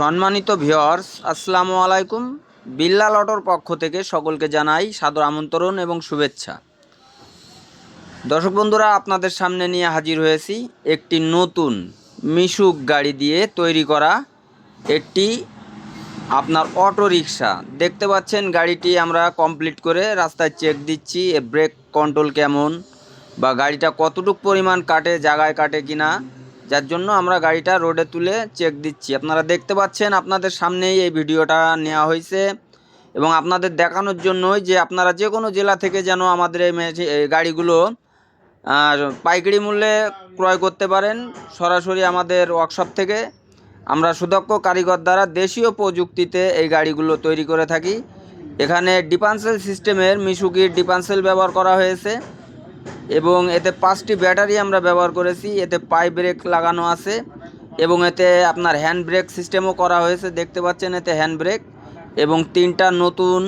সম্মানিত ভিওর্স আসসালামু আলাইকুম। বিল্লাল অটোর পক্ষ থেকে সকলকে জানাই সাদর আমন্ত্রণ এবং শুভেচ্ছা। দর্শক বন্ধুরা, আপনাদের সামনে নিয়ে হাজির হয়েছি একটি নতুন মিশুক গাড়ি দিয়ে তৈরি করা একটি আপনার অটো রিক্সা দেখতে পাচ্ছেন গাড়িটি আমরা কমপ্লিট করে রাস্তায় চেক দিচ্ছি ব্রেক কন্ট্রোল কেমন বা গাড়িটা কতটুক পরিমাণ কাটে, জায়গায় কাটে কিনা। যার জন্য আমরা গাড়িটা রোডে তুলে চেক দিচ্ছি। আপনারা দেখতে পাচ্ছেন আপনাদের সামনেই এই ভিডিওটা নেওয়া হয়েছে এবং আপনাদের দেখানোর জন্যই যে আপনারা যে কোনো জেলা থেকে যেন আমাদের এই গাড়িগুলো পাইকারি মূল্যে ক্রয় করতে পারেন, সরাসরি আমাদের ওয়ার্কশপ থেকে। আমরা সুদক্ষ কারিগর দ্বারা দেশীয় প্রযুক্তিতে এই গাড়িগুলো তৈরি করে থাকি। এখানে ডিপান্সেল সিস্টেমের মিশুকির ডিপান্সেল ব্যবহার করা হয়েছে। এবং এতে পাঁচটি ব্যাটারি আমরা ব্যবহার করেছি, এতে পাই ব্রেক লাগানো আছে এবং এতে আপনার হ্যান্ড ব্রেক সিস্টেমও করা হয়েছে, দেখতে পাচ্ছেন এতে হ্যান্ড ব্রেক এবং তিনটা নতুন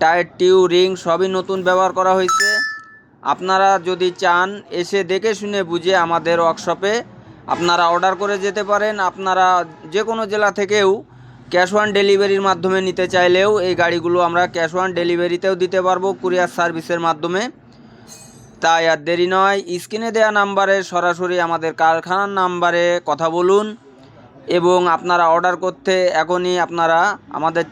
টায়ার, টিউ, রিং সবই নতুন ব্যবহার করা হয়েছে। আপনারা যদি চান এসে দেখে শুনে বুঝে আমাদের ওয়ার্কশপে আপনারা অর্ডার করে যেতে পারেন। আপনারা যে কোনো জেলা থেকেও ক্যাশ অন ডেলিভারির মাধ্যমে নিতে চাইলেও এই গাড়িগুলো আমরা ক্যাশ অন ডেলিভারিতেও দিতে পারব কুরিয়ার সার্ভিসের মাধ্যমে। তাই আর দেরি নয়, স্ক্রিনে দেওয়া নাম্বারে সরাসরি আমাদের কারখানার নাম্বারে কথা বলুন এবং আপনারা অর্ডার করতে এখনই আপনারা আমাদের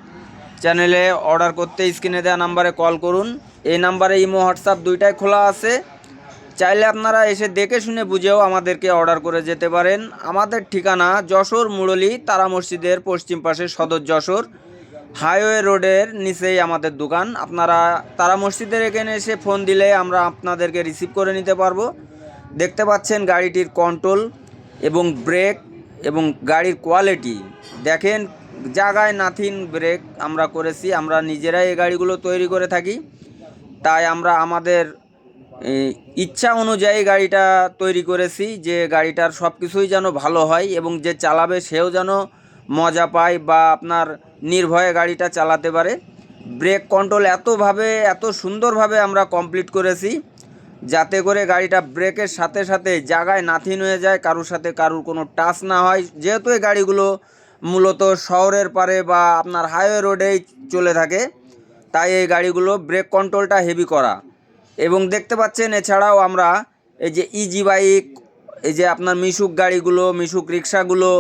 চ্যানেলে অর্ডার করতে স্ক্রিনে দেওয়া নাম্বারে কল করুন। এই নাম্বারে ইমো, হোয়াটসঅ্যাপ দুইটাই খোলা আছে। চাইলে আপনারা এসে দেখে শুনে বুঝেও আমাদেরকে অর্ডার করে যেতে পারেন। আমাদের ঠিকানা যশোর মুরলী, তারা মসজিদের পশ্চিম পাশে সদর যশোর। হাইওয়ে রোডের নিচেই আমাদের দোকান। আপনারা তারা মসজিদের এখানে এসে ফোন দিলে আমরা আপনাদেরকে রিসিভ করে নিতে পারব। দেখতে পাচ্ছেন গাড়িটির কন্ট্রোল এবং ব্রেক এবং গাড়ির কোয়ালিটি দেখেন, জায়গায় নাথিন ব্রেক আমরা করেছি, আমরা নিজেরাই এই গাড়িগুলো তৈরি করে থাকি। তাই আমরা আমাদের ইচ্ছা অনুযায়ী গাড়িটা তৈরি করেছি, যে গাড়িটার সব কিছুই যেন ভালো হয় এবং যে চালাবে সেও যেন মজা পায় বা আপনার নির্ভয়ে গাড়িটা চালাতে পারে। ব্রেক কন্ট্রোল এতভাবে, এত সুন্দরভাবে আমরা কমপ্লিট করেছি যাতে করে গাড়িটা ব্রেকের সাথে সাথে জায়গায় নাথিন হয়ে যায়, কারোর সাথে কারুর কোনো টাচ না হয়। যেহেতু এই গাড়িগুলো মূলত শহরের পারে বা আপনার হাইওয়ে রোডেই চলে থাকে, তাই এই গাড়িগুলো ব্রেক কন্ট্রোলটা হেভি করা। এবং দেখতে পাচ্ছেন এছাড়াও আমরা এই যে ইজি বাইক এই যে আপনার মিশুক গাড়িগুলো, মিশুক রিক্সাগুলো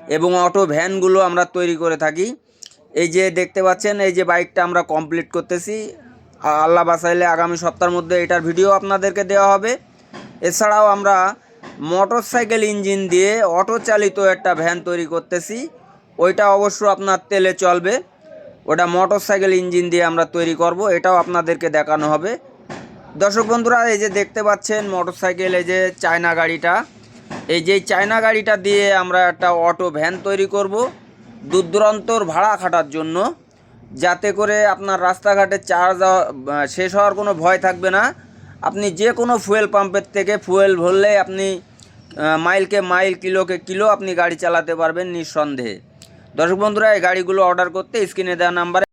এবং অটো ভ্যানগুলো আমরা তৈরি করে থাকি। এই যে দেখতে পাচ্ছেন, এই যে বাইকটা আমরা কমপ্লিট করতেছি। আল্লাহ বাসাইলে আগামী সপ্তাহের মধ্যে এটার ভিডিও আপনাদেরকে দেওয়া হবে। এছাড়াও আমরা মোটর সাইকেল ইঞ্জিন দিয়ে অটো চালিত একটা ভ্যান তৈরি করতেছি। ওইটা অবশ্য আপনার তেলে চলবে। ওটা মোটর সাইকেল ইঞ্জিন দিয়ে আমরা তৈরি করব, এটাও আপনাদেরকে দেখানো হবে। দর্শক বন্ধুরা, এই যে দেখতে পাচ্ছেন মোটর সাইকেল এই যে চায়না গাড়িটা। এই যে চায়না গাড়িটা দিয়ে আমরা একটা অটো ভ্যান তৈরি করব। দূর দূরান্তর ভাড়া খাটার জন্য, যাতে করে আপনার রাস্তাঘাটে চার্জ শেষ হওয়ার কোনো ভয় থাকবে না। আপনি যে কোনো ফুয়েল পাম্পের থেকে ফুয়েল ভরলে আপনি মাইলকে মাইল কিলোকে কিলো আপনি গাড়ি চালাতে পারবেন নিঃসন্দেহে। দর্শক বন্ধুরা, এই গাড়িগুলো অর্ডার করতে স্ক্রিনে দেওয়া নাম্বারে